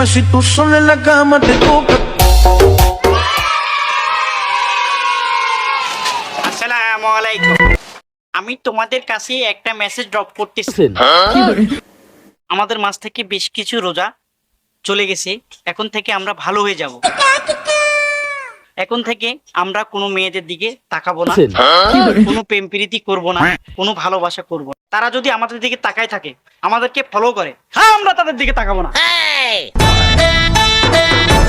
Dime si tú sola en la cama te toca. আসসালামু আলাইকুম। আমি তোমাদের কাছে একটা মেসেজ ড্রপ করতেছি। আমাদের মাঝ থেকে বেশ কিছু রোজা চলে গেছে। এখন থেকে আমরা ভালো হয়ে যাব। এখন থেকে আমরা কোনো মেয়েদের দিকে তাকাবো না। কোনো প্রেম প্রীতি করব না। কোনো ভালোবাসা করব না। তারা যদি আমাদের দিকে তাকায় থাকে আমাদেরকে ফলো করে হ্যাঁ আমরা তাদের দিকে তাকাবো না।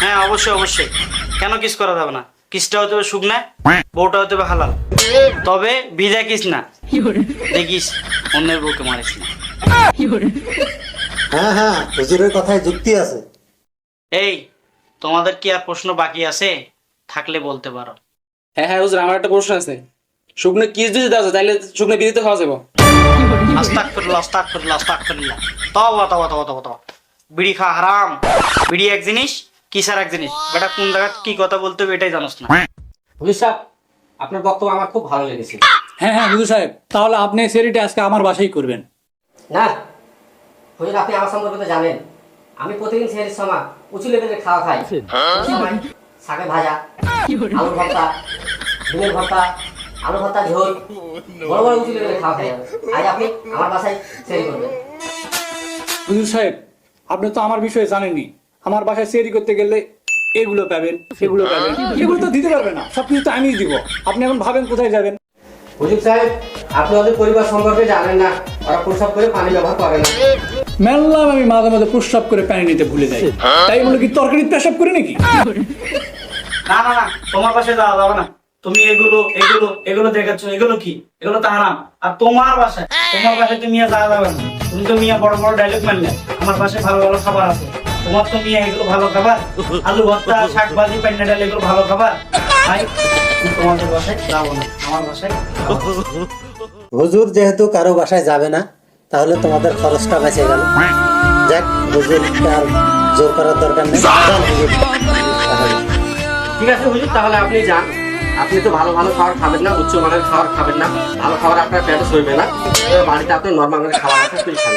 হ্যাঁ অবশ্যই অবশ্যই। কেন কিস করা যাবে না? কিসটা হতে হবে শুকনা বউটা হতে হবে হালাল। তবে ভিজা কিস না। দেখিস অন্যের বউকে মারিস না। হ্যাঁ হ্যাঁ হুজুরের কথায় যুক্তি আছে। এই তোমাদের কি আর প্রশ্ন বাকি আছে? থাকলে বলতে পারো। হ্যাঁ হ্যাঁ হুজুর আমার একটা প্রশ্ন আছে। শুকনো কিস যদি দেওয়া যায় তাহলে শুকনো বিরিতে খাওয়া যাব। আস্তাগফিরুল্লাহ আস্তাগফিরুল্লাহ আস্তাগফিরুল্লাহ। তওবা তওবা তওবা তওবা তওবা। বিড়ি খাওয়া হারাম। বিড়ি এক জিনিস কিসার এক জিনিস? বেটা কোন জায়গা কি কথা বলতে হবে এটাই জানোস না। হুজুর সাহেব আপনার বক্তব্য আমার খুব ভালো লেগেছে। হ্যাঁ হ্যাঁ হুজুর সাহেব তাহলে আপনি সেরিটা আজকে আমার বাসায় করবেন। না হুজুর আপনি আমার সম্পর্কে তো জানেন। আমি প্রতিদিন সেহের সময় উঁচু লেভেলের খাওয়া খাই। শাকে ভাজা আলু ভর্তা ডিমের ভর্তা আলু ভর্তা ঝোল বড় বড় উঁচু লেভেলের খাওয়া খাই। আজ আপনি আমার বাসায় সেরি করবেন। হুজুর সাহেব আপনি তো আমার বিষয়ে জানেননি আমার বাসায় সেরি করতে গেলে এগুলো পাবেন এগুলো পাবেন। এগুলো তো দিতে পারবে না সব কিছু তো আমিই দিব। আপনি এখন ভাবেন কোথায় যাবেন? হুজুর সাহেব আপনি ওদের পরিবার সম্পর্কে জানেন না। ওরা প্রসাব করে পানি ব্যবহার করে না। মেললাম আমি মাঝে মাঝে প্রস্রাব করে পানি নিতে ভুলে যাই। তাই বলে কি তরকারি পেশাব করি নাকি? না না না তোমার পাশে যাওয়া যাবে না। তুমি এগুলো এগুলো এগুলো দেখাচ্ছ এগুলো কি? এগুলো তো হারাম। আর তোমার বাসায় তোমার বাসায় তো মিয়া যাওয়া যাবে না। তুমি তো মিয়া বড় বড় ডায়লগ মারলে আমার পাশে ভালো ভালো খাবার আছে। তোমার তো মিয়া এগুলো ভালো খাবার আলু ভর্তা শাক ভাজি পান্না ডাল এগুলো ভালো খাবার। আমি তোমাদের বাসায় যাব না আমার বাসায় হুজুর যেহেতু কারও বাসায় যাবে না তাহলে তোমাদের খরচটা বেঁচে গেল। যাক হুজুরকে আর জোর করার দরকার নেই। হুজুর। ঠিক আছে হুজুর তাহলে আপনি যান। আপনি তো ভালো ভালো খাবার খাবেন না, উচ্চ মানের খাবার খাবেন না। ভালো খাবার আপনার পেটে সইবে না। বাড়িতে আপনি নর্মাল খাবার আছে, আপনি খান।